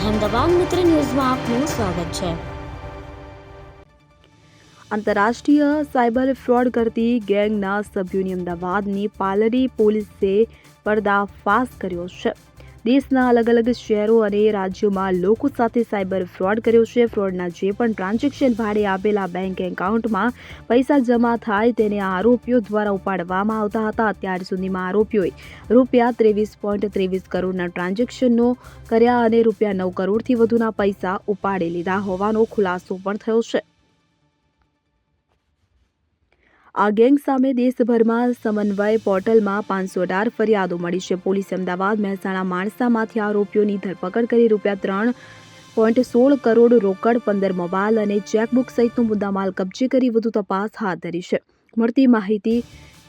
અહેમદાબાદ મિત્ર ન્યૂઝમાં આપનું સ્વાગત છે. આંતરરાષ્ટ્રીય સાયબર ફ્રોડ કરતી ગેંગના સભ્યોની અમદાવાદની પાલરી પોલીસે પર્દાફાશ કર્યો છે. દેશના અલગ અલગ શહેરો અને રાજ્યોમાં લોકો સાથે સાયબર ફ્રોડ કર્યો છે. ફ્રોડના જે પણ ટ્રાન્ઝેક્શન ભાડે આપેલા બેંક એકાઉન્ટમાં પૈસા જમા થાય તેને આરોપીઓ દ્વારા ઉપાડવામાં આવતા હતા. અત્યાર સુધીમાં આરોપીઓએ રૂપિયા ત્રેવીસ પોઈન્ટ ત્રેવીસ કરોડના ટ્રાન્ઝેક્શનનો કર્યા અને રૂપિયા નવ કરોડથી વધુના પૈસા ઉપાડી લીધા હોવાનો ખુલાસો પણ થયો છે. આ ગેંગ સામે દેશભરમાં સમન્વય પોર્ટલમાં પાંચસો અઢાર ફરિયાદો મળી છે. પોલીસે અમદાવાદ મહેસાણા માણસામાંથી આરોપીઓની ધરપકડ કરી રૂપિયા ત્રણ પોઈન્ટ સોળ કરોડ રોકડ, પંદર મોબાઈલ અને ચેકબુક સહિતનો મુદ્દામાલ કબજે કરી વધુ તપાસ હાથ ધરી છે. મળતી માહિતી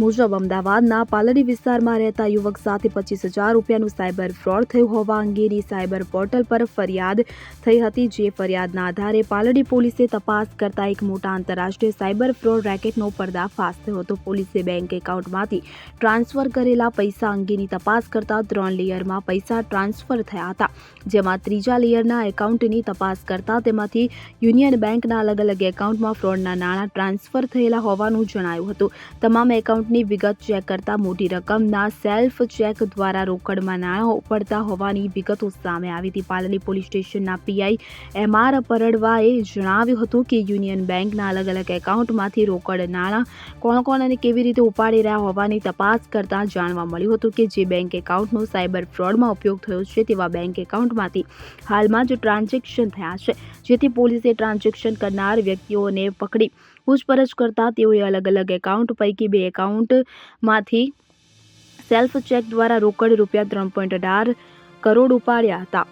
મુજબ અમદાવાદના પાલડી વિસ્તારમાં રહેતા યુવક સાથે પચીસ હજાર રૂપિયાનું સાયબર ફ્રોડ થયું હોવા અંગેની સાયબર પોર્ટલ પર ફરિયાદ થઈ હતી, જે ફરિયાદના આધારે પાલડી પોલીસે તપાસ કરતા એક મોટા આંતરરાષ્ટ્રીય સાયબર ફ્રોડ રેકેટનો પર્દાફાશ થયો હતો. પોલીસે બેંક એકાઉન્ટમાંથી ટ્રાન્સફર કરેલા પૈસા અંગેની તપાસ કરતા ત્રણ લેયરમાં પૈસા ટ્રાન્સફર થયા હતા. જેમાં ત્રીજા લેયરના એકાઉન્ટની તપાસ કરતા તેમાંથી યુનિયન બેંકના અલગ અલગ એકાઉન્ટમાં ફ્રોડના નાણાં ટ્રાન્સફર થયેલા હોવાનું જણાયું હતું. તમામ એકાઉન્ટની વિગત ચેક કરતા મોટી રકમના સેલ્ફ ચેક દ્વારા રોકડમાં નાણાં ઉપડતા હોવાની વિગતો સામે આવી હતી. પાલડી પોલીસ સ્ટેશનના પીઆઈ એમ આર પરડવાએ જણાવ્યું હતું કે યુનિયન બેંકના અલગ અલગ એકાઉન્ટમાંથી રોકડ નાણાં કોણ કોણ અને કેવી રીતે ઉપાડી રહ્યા હોવાની તપાસ કરતા જાણવા મળ્યું હતું કે જે બેંક એકાઉન્ટનો સાયબર ફ્રોડમાં ઉપયોગ થયો છે તેવા બેંક એકાઉન્ટમાંથી હાલમાં જ ટ્રાન્ઝેક્શન થયા છે, જેથી પોલીસે ટ્રાન્ઝેક્શન કરનાર વ્યક્તિઓને પકડી પૂછપરછ કરતા તેઓએ અલગ અલગ એકાઉન્ટ પૈકી બે એકાઉન્ટમાંથી સેલ્ફ ચેક દ્વારા રોકડ રૂપિયા ત્રણ પોઈન્ટ અઢાર કરોડ ઉપાડ્યા હતા.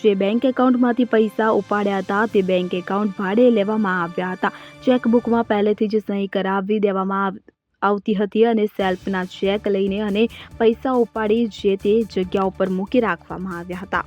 જે બેંક એકાઉન્ટમાંથી પૈસા ઉપાડ્યા હતા, તે બેંક એકાઉન્ટ ભાડે લેવામાં આવ્યા હતા. ચેકબુકમાં પહેલેથી જ સહી કરાવી દેવામાં આવતી હતી અને સેલ્ફના ચેક લઈને અને પૈસા ઉપાડી જે તે જગ્યા ઉપર મૂકી રાખવામાં આવ્યા હતા.